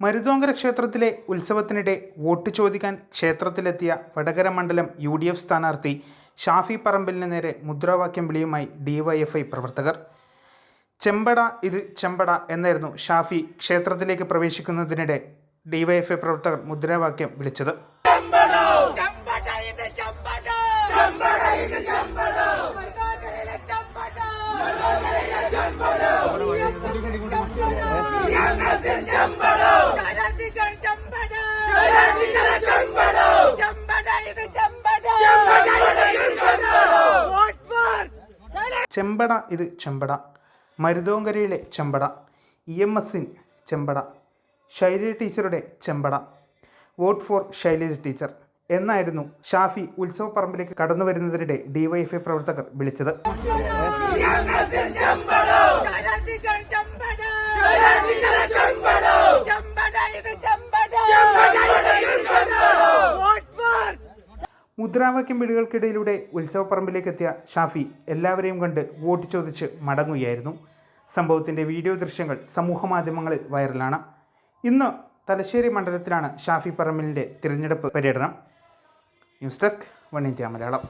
മരുതോങ്കര ക്ഷേത്രത്തിലെ ഉത്സവത്തിനിടെ വോട്ട് ചോദിക്കാൻ ക്ഷേത്രത്തിലെത്തിയ വടകര മണ്ഡലം യു ഡി എഫ് സ്ഥാനാർത്ഥി ഷാഫി പറമ്പലിന് നേരെ മുദ്രാവാക്യം വിളിയുമായി ഡിവൈഎഫ്ഐ പ്രവർത്തകർ. ചെമ്പട ഇത് ചെമ്പട എന്നായിരുന്നു ഷാഫി ക്ഷേത്രത്തിലേക്ക് പ്രവേശിക്കുന്നതിനിടെ ഡിവൈഎഫ്ഐ പ്രവർത്തകർ മുദ്രാവാക്യം വിളിച്ചത്. ചമ്പട ഇത് ചമ്പട. മരുതോങ്കരയിലെ ചെമ്പട. ഇ എം എസിൻ ചെമ്പട. ശൈലജ ടീച്ചറുടെ ചെമ്പട. വോട്ട് ഫോർ ശൈലജ ടീച്ചർ എന്നായിരുന്നു ഷാഫി ഉത്സവ പറമ്പിലേക്ക് കടന്നു വരുന്നതിനിടെ ഡിവൈഎഫ്ഐ പ്രവർത്തകർ വിളിച്ചത്. മുദ്രാവാക്യം വീടുകൾക്കിടയിലൂടെ ഉത്സവപ്പറമ്പിലേക്ക് എത്തിയ ഷാഫി എല്ലാവരെയും കണ്ട് വോട്ട് ചോദിച്ച് മടങ്ങുകയായിരുന്നു. സംഭവത്തിന്റെ വീഡിയോ ദൃശ്യങ്ങൾ സമൂഹമാധ്യമങ്ങളിൽ വൈറലാണ്. ഇന്ന് തലശ്ശേരി മണ്ഡലത്തിലാണ് ഷാഫി പറമ്പിലിന്റെ തിരഞ്ഞെടുപ്പ് പര്യടനം. News desk one India Malayalam.